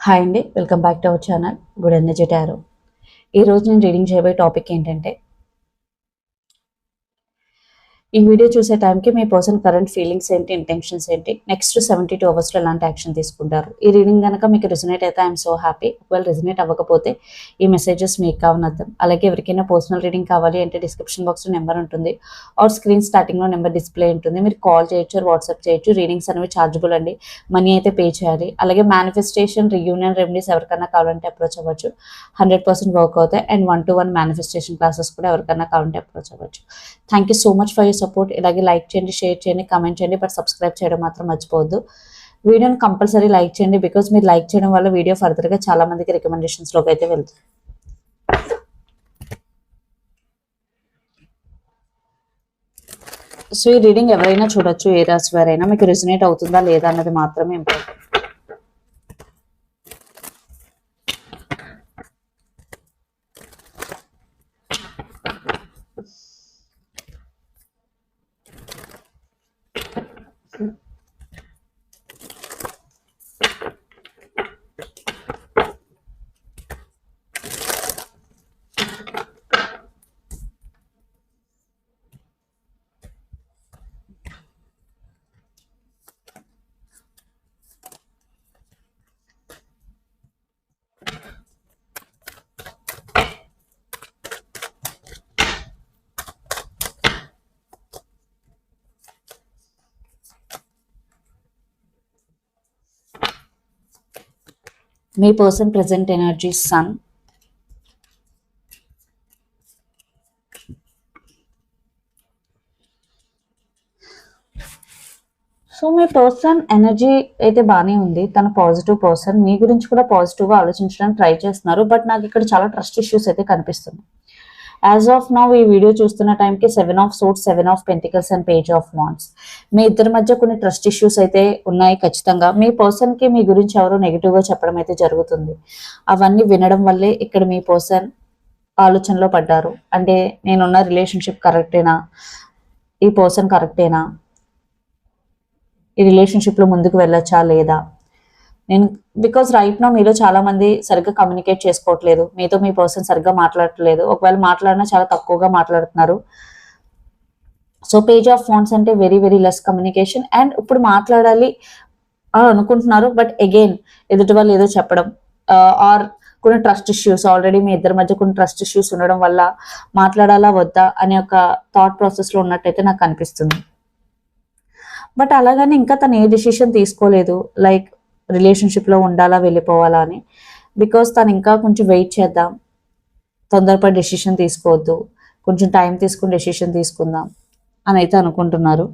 Hi అండి welcome back to our channel good energy tarot. ఈరోజు నేను రీడింగ్ చేయబోయే టాపిక్ ఏంటంటే ఈ వీడియో చూసే టైంకి మీ పర్సన్ కరెంట్ ఫీలింగ్స్ ఏంటి ఇంటెన్షన్స్ ఏంటి? నెక్స్ట్ సెవెంటీ టూ అవర్స్లో ఎలాంటి యాక్షన్ తీసుకుంటారు? ఈ రీడింగ్ కనుక మీకు రిజనేట్ అయితే ఐఎమ్ సో హ్యాపీ ఒకవేళ రిజనేట్ అవ్వకపోతే ఈ మెసేజెస్ మీకు కావనర్థం అలాగే ఎవరికైనా పర్సనల్ రీడింగ్ కావాలి అంటే డిస్క్రిప్షన్ బాక్స్లో నెంబర్ ఉంటుంది. ఆర్ స్క్రీన్ స్టార్టింగ్లో నెంబర్ డిస్ప్లే ఉంటుంది. మీరు కాల్ చేయొచ్చు వాట్సాప్ చేయొచ్చు. రీడింగ్స్ అనేవి ఛార్జబుల్ అండి. మనీ అయితే పే చేయాలి. అలాగే మేనిఫెస్టేషన్ రియూనియన్ రెమెడీస్ ఎవరికైనా కావాలంటే అప్రోచ్ అవ్వచ్చు. హండ్రెడ్ పర్సెంట్ వర్క్ అవుతాయి. And one to one manifestation classes కూడా ఎవరికైనా కావాలంటే అప్రోచ్ అవ్వచ్చు. Thank you so much for support ఇలాగే లైక్ చేయండి షేర్ చేయండి కమెంట్ చేయండి బట్ సబ్స్క్రైబ్ చేయడం మాత్రం మర్చిపోవద్దు. వీడియోని కంపల్సరీ లైక్ చేయండి బికాజ్ మీరు లైక్ చేయడం వల్ల వీడియో ఫర్దర్గా చాలా మందికి రికమెండేషన్స్లోకి అయితే వెళ్తుంది. సో ఈ రీడింగ్ ఎవరైనా చూడొచ్చు ఏ రాశి వారైనా మీకు రిజనేట్ అవుతుందా లేదా అన్నది మాత్రమే ఇంపార్టెంట్ మీ person present energy sun. So మీ పర్సన్ ఎనర్జీ అయితే బాగానే ఉంది. తన పాజిటివ్ పర్సన్. మీ గురించి కూడా పాజిటివ్గా ఆలోచించడానికి ట్రై చేస్తున్నారు. బట్ నాకు ఇక్కడ చాలా ట్రస్ట్ ఇష్యూస్ అయితే కనిపిస్తుంది యాజ్ ఆఫ్ నౌ ఈ వీడియో చూస్తున్న టైంకి seven of swords seven of pentacles and page of wands మీ ఇద్దరి మధ్య కొన్ని ట్రస్ట్ ఇష్యూస్ అయితే ఉన్నాయి ఖచ్చితంగా. మీ పర్సన్కి మీ గురించి ఎవరో నెగిటివ్గా చెప్పడం అయితే జరుగుతుంది. అవన్నీ వినడం వల్లే ఇక్కడ మీ పర్సన్ ఆలోచనలో పడ్డారు. అంటే నేనున్న రిలేషన్షిప్ కరెక్టేనా ఈ పర్సన్ కరెక్టేనా ఈ రిలేషన్షిప్లో ముందుకు వెళ్ళొచ్చా లేదా? నేను బికాస్ రైట్ నో మీలో చాలా మంది సరిగ్గా కమ్యూనికేట్ చేసుకోవట్లేదు. మీతో మీ పర్సన్ సరిగ్గా మాట్లాడట్లేదు. ఒకవేళ మాట్లాడినా చాలా తక్కువగా మాట్లాడుతున్నారు. సో పేజ్ ఆఫ్ ఫోన్స్ అంటే very very less communication and ఇప్పుడు మాట్లాడాలి అని అనుకుంటున్నారు. బట్ అగైన్ ఎదుటి వాళ్ళు ఏదో చెప్పడం ఆర్ కొన్ని ట్రస్ట్ ఇష్యూస్ ఆల్రెడీ మీ ఇద్దరి మధ్య కొన్ని ట్రస్ట్ ఇష్యూస్ ఉండడం వల్ల మాట్లాడాలా వద్దా అనే ఒక థాట్ ప్రాసెస్లో ఉన్నట్టయితే నాకు అనిపిస్తుంది. బట్ అలాగని ఇంకా తను ఏ డిసిషన్ తీసుకోలేదు. లైక్ రిలేషన్షిప్లో ఉండాలా వెళ్ళిపోవాలా అని. బికాస్ తను ఇంకా కొంచెం వెయిట్ చేద్దాం. తొందరపడి డెసిషన్ తీసుకోవద్దు. కొంచెం టైం తీసుకుని డెసిషన్ తీసుకుందాం అని అయితే అనుకుంటున్నారు.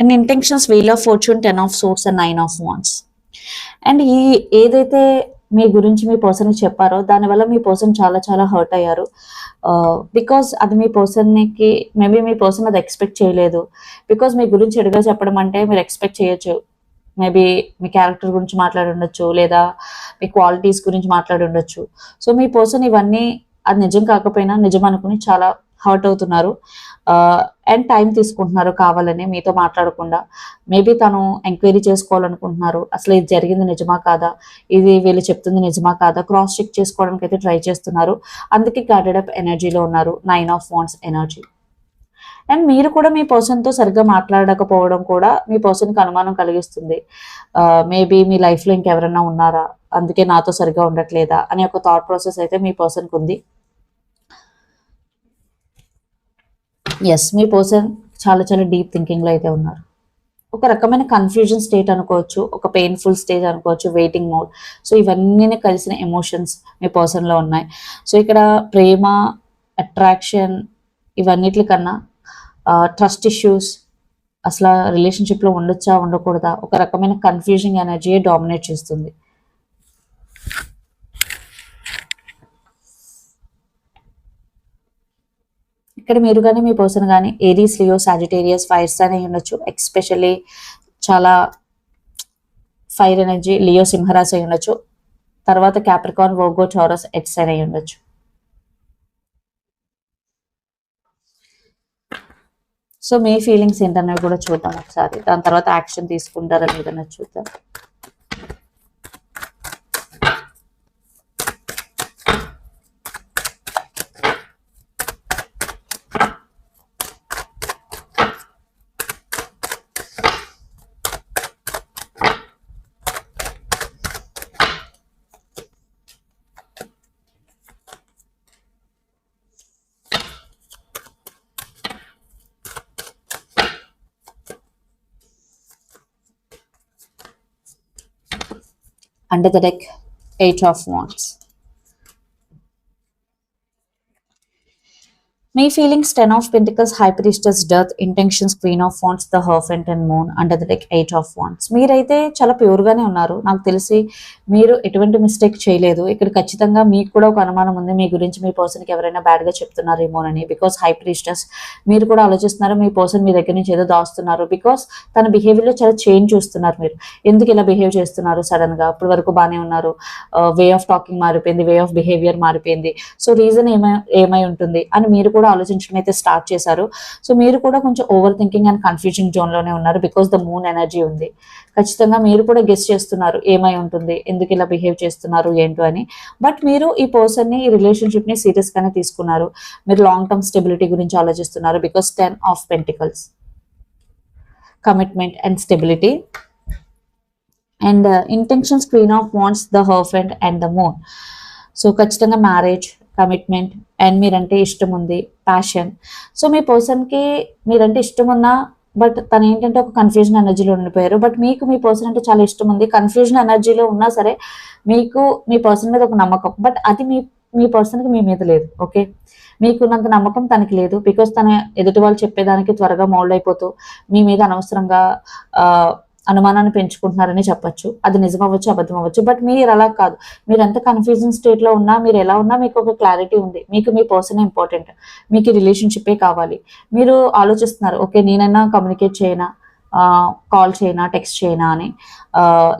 And intentions wheel of fortune ten of swords and nine of wands and ఈ ఏదైతే మీ గురించి మీ పర్సన్ చెప్పారో దానివల్ల మీ పర్సన్ చాలా చాలా హర్ట్ అయ్యారు. బికాస్ అది మీ పర్సన్కి మేబీ మీ పర్సన్ అది ఎక్స్పెక్ట్ చేయలేదు. బికాస్ మీ గురించి ఎడుగా చెప్పడం అంటే మీరు ఎక్స్పెక్ట్ చేయొచ్చు. మేబీ మీ క్యారెక్టర్ గురించి మాట్లాడి ఉండొచ్చు లేదా మీ క్వాలిటీస్ గురించి మాట్లాడి ఉండొచ్చు. సో మీ పర్సన్ ఇవన్నీ అది నిజం కాకపోయినా నిజం అనుకుని చాలా హర్ట్ అవుతున్నారు. అండ్ టైం తీసుకుంటున్నారు కావాలని మీతో మాట్లాడకుండా. మేబీ తను ఎంక్వైరీ చేసుకోవాలనుకుంటున్నారు. అసలు ఇది జరిగింది నిజమా కాదా? ఇది వీళ్ళు చెప్తుంది నిజమా కాదా? క్రాస్ చెక్ చేసుకోవడానికి అయితే ట్రై చేస్తున్నారు. అందుకే గార్డెడ్ అప్ ఎనర్జీలో ఉన్నారు. Nine of wands energy. And మీరు కూడా మీ పర్సన్తో సరిగ్గా మాట్లాడకపోవడం కూడా మీ పర్సన్కి అనుమానం కలిగిస్తుంది. మేబీ మీ లైఫ్లో ఇంకెవరైనా ఉన్నారా? అందుకే నాతో సరిగ్గా ఉండట్లేదా? అనే ఒక థాట్ ప్రాసెస్ అయితే మీ పర్సన్కి ఉంది. ఎస్ మీ పర్సన్ చాలా చాలా డీప్ థింకింగ్లో అయితే ఉన్నారు. ఒక రకమైన కన్ఫ్యూజన్ స్టేట్ అనుకోవచ్చు ఒక పెయిన్ఫుల్ స్టేజ్ అనుకోవచ్చు వెయిటింగ్ మోడ్ సో ఇవన్నీ కలిసిన ఎమోషన్స్ మీ పర్సన్లో ఉన్నాయి. సో ఇక్కడ ప్రేమ అట్రాక్షన్ ఇవన్నిటి కన్నా ట్రస్ట్ ఇష్యూస్ అసలు రిలేషన్షిప్లో ఉండొచ్చా ఉండకూడదా ఒక రకమైన కన్ఫ్యూజింగ్ ఎనర్జీ డామినేట్ చేస్తుంది. ఇక్కడ మీరు కానీ మీ పర్సన్ కానీ Aries Leo Sagittarius fire sign అయి ఉండొచ్చు. ఎక్స్పెషల్లీ చాలా ఫైర్ ఎనర్జీ లియో సింహరాశి అయి ఉండొచ్చు. తర్వాత క్యాప్రికాన్ వోగో చౌరస్ ఎట్స్ అని అయి ఉండొచ్చు. సో మీ ఫీలింగ్స్ ఏంటనేవి కూడా చూద్దాం ఒకసారి. దాని తర్వాత యాక్షన్ తీసుకుంటారా లేదన్నది చూద్దాం. Under the deck eight of wands me feeling ten of pentacles high priestess dearth intentions queen of wands the hierophant and moon under the deck eight of wands మీరైతే చాలా ప్యూర్ గానే ఉన్నారు. నాకు తెలిసి మీరు ఎటువంటి మిస్టేక్ చేయలేదు. ఇక్కడ ఖచ్చితంగా మీకు కూడా ఒక అనుమానం ఉంది. మీ గురించి మీ పర్సన్కి ఎవరైనా బ్యాడ్గా చెప్తున్నారేమోనని బికాస్ హైపరిస్టెస్ మీరు కూడా ఆలోచిస్తున్నారు. మీ పర్సన్ మీ దగ్గర నుంచి ఏదో దాస్తున్నారు. బికాస్ తన బిహేవియర్లో చాలా చేంజ్ చూస్తున్నారు మీరు. ఎందుకు ఇలా బిహేవ్ చేస్తున్నారు సడన్గా? అప్పటి వరకు బాగానే ఉన్నారు. వే ఆఫ్ టాకింగ్ మారిపోయింది. వే ఆఫ్ బిహేవియర్ మారిపోయింది. సో రీజన్ ఏమై ఏమై ఉంటుంది? అని మీరు కూడా ఆలోచించడం అయితే స్టార్ట్ చేశారు. సో మీరు కూడా కొంచెం ఓవర్ థింకింగ్ అండ్ కన్ఫ్యూజింగ్ జోన్లోనే ఉన్నారు బికాస్ ద మూన్ ఎనర్జీ ఉంది. ఖచ్చితంగా మీరు కూడా గెస్ట్ చేస్తున్నారు ఏమై ఉంటుంది ఎందుకు ఇలా బిహేవ్ చేస్తున్నారు ఏంటో అని. బట్ మీరు ఈ పర్సన్ని ఈ రిలేషన్షిప్ని సీరియస్ గానే తీసుకున్నారు. మీరు లాంగ్ టర్మ్ స్టెబిలిటీ గురించి ఆలోచిస్తున్నారు because ten of pentacles. Commitment and stability. And intentions queen of wands the hierophant and the moon. So ఖచ్చితంగా మ్యారేజ్ కమిట్మెంట్ అండ్ మీరంటే ఇష్టం ఉంది ప్యాషన్ సో మీ పర్సన్కి మీరంటే ఇష్టం ఉన్నా బట్ తను ఏంటంటే ఒక కన్ఫ్యూజన్ ఎనర్జీలో ఉండిపోయారు. బట్ మీకు మీ పర్సన్ అంటే చాలా ఇష్టం ఉంది కన్ఫ్యూజన్ ఎనర్జీలో ఉన్నా సరే మీకు మీ పర్సన్ మీద ఒక నమ్మకం. బట్ అది మీ మీ పర్సన్కి మీ మీద లేదు ఓకే మీకున్నంత నమ్మకం తనకి లేదు. బికాస్ తన ఎదుటి వాళ్ళు చెప్పేదానికి త్వరగా మౌల్డ్ అయిపోతూ మీ మీద అనవసరంగా అనుమానాన్ని పెంచుకుంటున్నారని చెప్పొచ్చు. అది నిజం అవ్వచ్చు అబద్ధం అవ్వచ్చు బట్ మీరు అలా కాదు. మీరు ఎంత కన్ఫ్యూజన్ స్టేట్లో ఉన్నా మీరు ఎలా ఉన్నా మీకు ఒక క్లారిటీ ఉంది. మీకు మీ పర్సన్ ఇంపార్టెంట్ మీకు రిలేషన్షిప్పే కావాలి. మీరు ఆలోచిస్తున్నారు ఓకే నేనైనా కమ్యూనికేట్ చేయనా? కాల్ చేయనా టెక్స్ట్ చేయనా అని.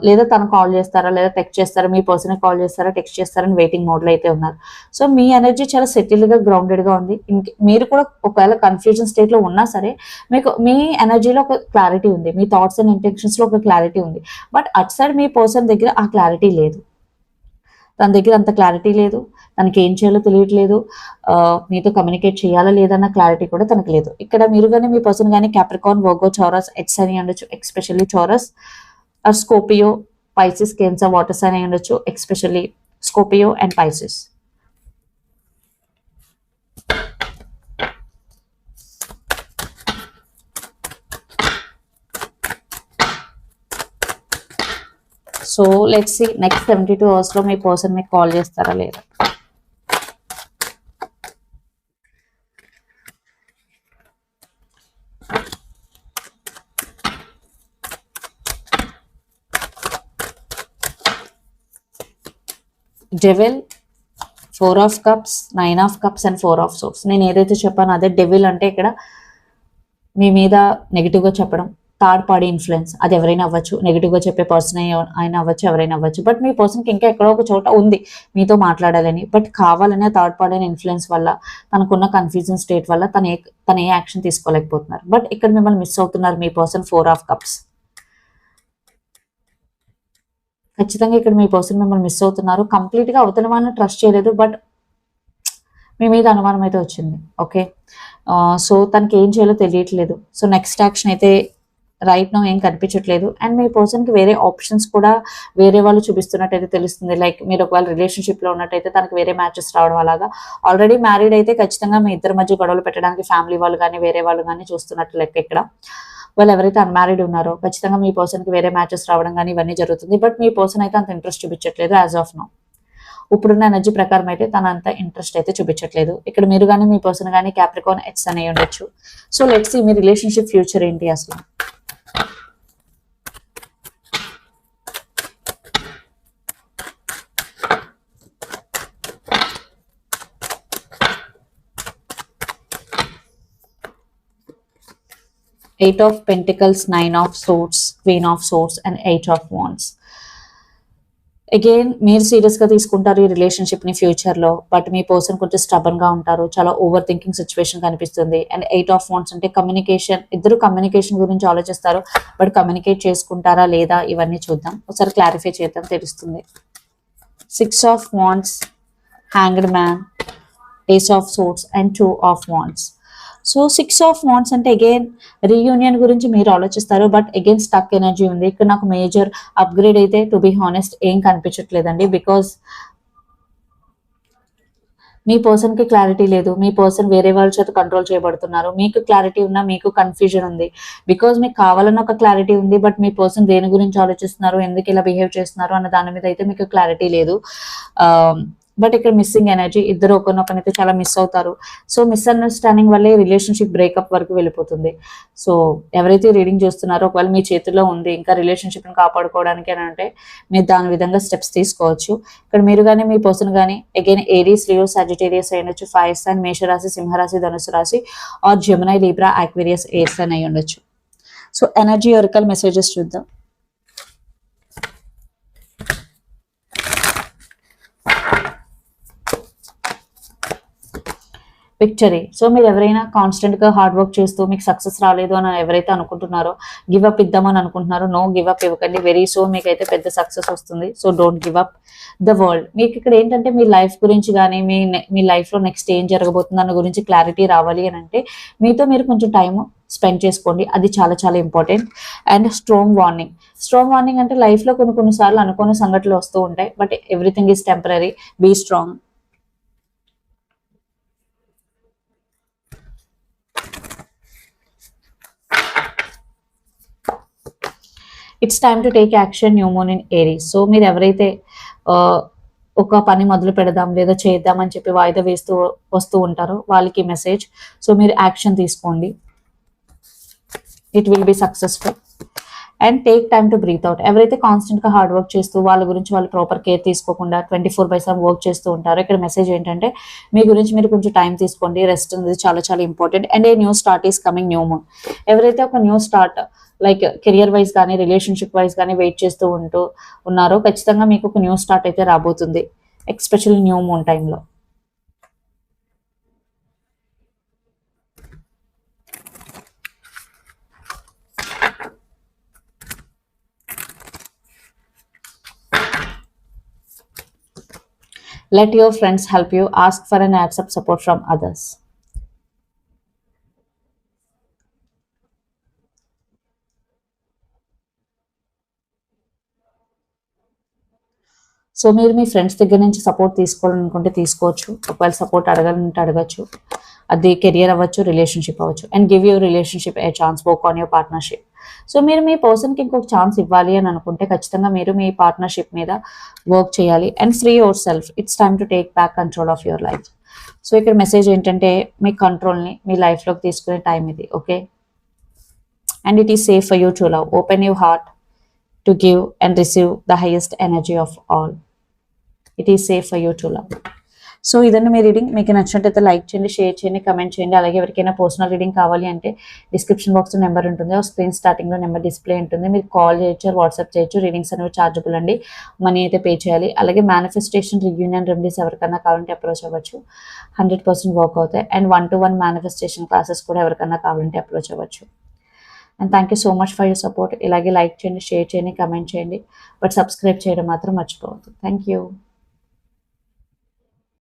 లేదా తను కాల్ చేస్తారా లేదా టెక్స్ట్ చేస్తారా మీ పర్సన్ కాల్ చేస్తారా టెక్స్ట్ చేస్తారని వెయిటింగ్ మోడ్లో అయితే ఉన్నారు. సో మీ ఎనర్జీ చాలా సెటిల్గా గ్రౌండెడ్గా ఉంది. మీరు కూడా ఒకవేళ కన్ఫ్యూజన్ స్టేట్లో ఉన్నా సరే మీకు మీ ఎనర్జీలో ఒక క్లారిటీ ఉంది. మీ థాట్స్ అండ్ ఇంటెన్షన్స్లో ఒక క్లారిటీ ఉంది. బట్ అట్ సైడ్ మీ పర్సన్ దగ్గర ఆ క్లారిటీ లేదు. తన దగ్గర అంత క్లారిటీ లేదు. తనకి ఏం చేయాలో తెలియట్లేదు. మీతో కమ్యూనికేట్ చేయాలా లేదన్న క్లారిటీ కూడా తనకు లేదు. ఇక్కడ మీరు కానీ మీ పర్సన్ కానీ క్యాప్రికాన్ వర్గో చౌరస్ ఎట్స్ అని ఉండొచ్చు especially Taurus or Scorpio Pisces Cancer waters అని ఉండొచ్చు especially Scorpio and Pisces so let's see next seventy two అవర్స్లో మీ పర్సన్ మీకు కాల్ చేస్తారా లేదా? Devil four of cups nine of cups and four of swords నేను ఏదైతే చెప్పానో అదే డెవిల్ అంటే ఇక్కడ మీ మీద నెగిటివ్గా చెప్పడం. Third party influence. అది ఎవరైనా అవ్వచ్చు. నెగిటివ్గా చెప్పే పర్సన్ అయినా అవ్వచ్చు ఎవరైనా అవ్వచ్చు. బట్ మీ పర్సన్కి ఇంకా ఎక్కడో ఒక చోట ఉంది మీతో మాట్లాడాలని. బట్ కావాలనే థర్డ్ పార్టీ ఇన్ఫ్లుయెన్స్ వల్ల తనకున్న కన్ఫ్యూజన్ స్టేట్ వల్ల తన ఏ తన ఏ యాక్షన్ తీసుకోలేకపోతున్నారు. బట్ ఇక్కడ మిమ్మల్ని మిస్ అవుతున్నారు మీ పర్సన్ ఫోర్ ఆఫ్ కప్స్ ఖచ్చితంగా ఇక్కడ మీ పర్సన్ మిమ్మల్ని మిస్ అవుతున్నారు. కంప్లీట్గా అవతల వాళ్ళని ట్రస్ట్ చేయలేదు. బట్ మీ మీద అనుమానం అయితే వచ్చింది. ఓకే సో uh, తనకి ఏం చేయాలో తెలియట్లేదు. సో నెక్స్ట్ యాక్షన్ అయితే రైట్ నో ఏం కనిపించట్లేదు. అండ్ మీ పర్సన్కి వేరే ఆప్షన్స్ కూడా వేరే వాళ్ళు చూపిస్తున్నట్టయితే తెలుస్తుంది. లైక్ మీరు ఒకవేళ రిలేషన్షిప్లో లో ఉన్నట్టయితే తనకి వేరే మ్యాచెస్ రావడం అలాగా. ఆల్రెడీ మ్యారీడ్ అయితే ఖచ్చితంగా మీ ఇద్దరి మధ్య గొడవలు పెట్టడానికి ఫ్యామిలీ వాళ్ళు కానీ వేరే వాళ్ళు కానీ చూస్తున్నట్టు లెక్క ఇక్కడ. వాళ్ళు ఎవరైతే అన్మ్యారీడ్ ఉన్నారో ఖచ్చితంగా మీ పర్సన్కి వేరే మ్యాచెస్ రావడం కానీ ఇవన్నీ జరుగుతుంది. బట్ మీ పర్సన్ అయితే అంత ఇంట్రెస్ట్ చూపించట్లేదు యాజ్ ఆఫ్ నో ఇప్పుడున్న ఎనర్జీ ప్రకారం అయితే తన అంత ఇంట్రెస్ట్ అయితే చూపించట్లేదు. ఇక్కడ మీరు కానీ మీ పర్సన్ కానీ క్యాప్రికాన్ ఎట్స్ అనే ఉండొచ్చు సో లెట్స్ మీ రిలేషన్షిప్ ఫ్యూచర్ ఏంటి అసలు? Eight of pentacles nine of swords queen of swords and eight of wands again మీరు సీరియస్గా తీసుకుంటారు ఈ రిలేషన్షిప్ని ఫ్యూచర్లో బట్ మీ పర్సన్ కొంచెం స్టబన్గా ఉంటారు చాలా ఓవర్ థింకింగ్ సిచ్యువేషన్ కనిపిస్తుంది. అండ్ ఎయిట్ ఆఫ్ వాన్స్ అంటే కమ్యూనికేషన్ ఇద్దరు కమ్యూనికేషన్ గురించి ఆలోచిస్తారు బట్ కమ్యూనికేట్ చేసుకుంటారా లేదా ఇవన్నీ చూద్దాం. ఒకసారి క్లారిఫై చేద్దాం తెలుస్తుంది. Six of wands hanged man ace of swords and two of wands so six of wands అంటే అగైన్ రీయూనియన్ గురించి మీరు ఆలోచిస్తారు. బట్ అగైన్ స్టక్ ఎనర్జీ ఉంది. ఇక్కడ నాకు మేజర్ అప్గ్రేడ్ అయితే టు బి హానెస్ట్ ఏం కనిపించట్లేదండి. బికాస్ మీ పర్సన్కి క్లారిటీ లేదు. మీ పర్సన్ వేరే వాళ్ళ చేత కంట్రోల్ చేయబడుతున్నారు. మీకు క్లారిటీ ఉన్నా మీకు కన్ఫ్యూజన్ ఉంది. బికాజ్ మీకు కావాలన్న ఒక క్లారిటీ ఉంది బట్ మీ పర్సన్ దేని గురించి ఆలోచిస్తున్నారు ఎందుకు ఇలా బిహేవ్ చేస్తున్నారు అన్న దాని మీద అయితే మీకు క్లారిటీ లేదు. Um, బట్ ఇక్కడ మిస్సింగ్ ఎనర్జీ ఇద్దరు ఒకరినొకరినైతే చాలా మిస్ అవుతారు. సో మిస్అండర్స్టాండింగ్ వల్లే రిలేషన్షిప్ బ్రేకప్ వరకు వెళ్ళిపోతుంది. సో ఎవరైతే రీడింగ్ చూస్తున్నారో ఒకవేళ మీ చేతిలో ఉంది ఇంకా రిలేషన్షిప్ని కాపాడుకోవడానికి అని అంటే మీరు దాని విధంగా స్టెప్స్ తీసుకోవచ్చు. ఇక్కడ మీరు కానీ మీ పర్సన్ కానీ అగైన్ ఏరీస్ లియో సాజిటేరియస్ అయినొచ్చు ఫైవ్ సైన్ మేషరాశి సింహరాశి ధనుసు రాశి or Gemini Libra Aquarius air sign అయి ఉండొచ్చు. సో ఎనర్జీ ఒరికల్ మెసేజెస్ చూద్దాం. విక్టరీ సో మీరు ఎవరైనా కాన్స్టెంట్గా హార్డ్ వర్క్ చేస్తూ మీకు సక్సెస్ రాలేదు అని ఎవరైతే అనుకుంటున్నారో గివ్ అప్ ఇద్దామని అనుకుంటున్నారో నో గివ్ అప్ ఇవ్వకండి. వెరీ సో మీకైతే పెద్ద సక్సెస్ వస్తుంది. So don't give up the world మీకు ఇక్కడ ఏంటంటే మీ లైఫ్ గురించి కానీ మీ మీ లైఫ్లో నెక్స్ట్ ఏం జరగబోతుంది అన్న గురించి క్లారిటీ రావాలి అని అంటే మీతో మీరు కొంచెం టైం స్పెండ్ చేసుకోండి. అది చాలా చాలా important and strong warning strong warning అంటే లైఫ్లో కొన్ని కొన్నిసార్లు అనుకోని సంఘటనలు వస్తూ ఉంటాయి. But everything is temporary be strong it's time to take action new moon in Aries so మీరు ఎవరైతే ఒక పని మొదలు పెడదాం లేదా చేద్దాం అని చెప్పి వాయిదా వేస్తూ వస్తూ ఉంటారో వాళ్ళకి మెసేజ్ సో మీరు యాక్షన్ తీసుకోండి. It will be successful and take time to breathe out ఎవరైతే కాన్స్టెంట్గా హార్డ్ వర్క్ చేస్తూ వాళ్ళ గురించి వాళ్ళు ప్రాపర్ కేర్ తీసుకోకుండా twenty four by seven work చేస్తూ ఉంటారు. ఇక్కడ మెసేజ్ ఏంటంటే మీ గురించి మీరు కొంచెం టైం తీసుకోండి రెస్ట్ అనేది చాలా చాలా important and a new start is coming new moon ఎవరైతే ఒక new start like career wise కానీ రిలేషన్షిప్ వైజ్ కానీ వెయిట్ చేస్తూ ఉంటూ ఉన్నారో ఖచ్చితంగా మీకు ఒక న్యూ స్టార్ట్ అయితే రాబోతుంది. ఎక్స్పెషల్లీ న్యూ మూన్ టైంలో let your friends help you. Ask for and accept support from others. So మీరు మీ ఫ్రెండ్స్ దగ్గర నుంచి సపోర్ట్ తీసుకోవాలనుకుంటే తీసుకోవచ్చు. ఒకవేళ సపోర్ట్ అడగాలంటే అడగచ్చు. అది కెరియర్ అవ్వచ్చు రిలేషన్షిప్ అవ్వచ్చు. And give your relationship a chance work on your partnership so మీరు మీ పర్సన్కి ఇంకొక ఛాన్స్ ఇవ్వాలి అని అనుకుంటే ఖచ్చితంగా మీరు మీ పార్ట్నర్షిప్ మీద వర్క్ చేయాలి. And free yourself it's time to take back control of your life so ఇక్కడ మెసేజ్ ఏంటంటే మీ కంట్రోల్ని మీ లైఫ్లోకి తీసుకునే టైం ఇది okay and it is safe for you to love open your heart to give and receive the highest energy of all it is safe for you to love so ఇదన్న మీ reading మీకు నచ్చినట్టయితే like చేయండి share చేయండి comment చేయండి. అలాగే ఎవరికైనా personal reading కావాలి అంటే డిస్క్రిప్షన్ బాక్స్లో నెంబర్ ఉంటుంది. స్క్రీన్ స్టార్టింగ్లో నెంబర్ డిస్ప్లే ఉంటుంది. మీరు కాల్ చేయొచ్చు వాట్సాప్ చేయొచ్చు. రీడింగ్స్ అనేవి ఛార్జబుల్ అండి. మనీ అయితే పే చేయాలి. అలాగే మేనిఫెస్టేషన్ రియూనియన్ రెమెడీస్ ఎవరికైనా కావాలంటే అప్రోచ్ అవ్వచ్చు. హండ్రెడ్ పర్సెంట్ వర్క్ అవుతాయి. And one to one manifestation classes కూడా ఎవరికైనా కావాలంటే అప్రోచ్ అవ్వచ్చు. And thank you so much for your support ఇలాగే లైక్ చేయండి షేర్ చేయండి కమెంట్ చేయండి. బట్ సబ్స్క్రైబ్ చేయడం మాత్రం మర్చిపోవద్దు. Thank you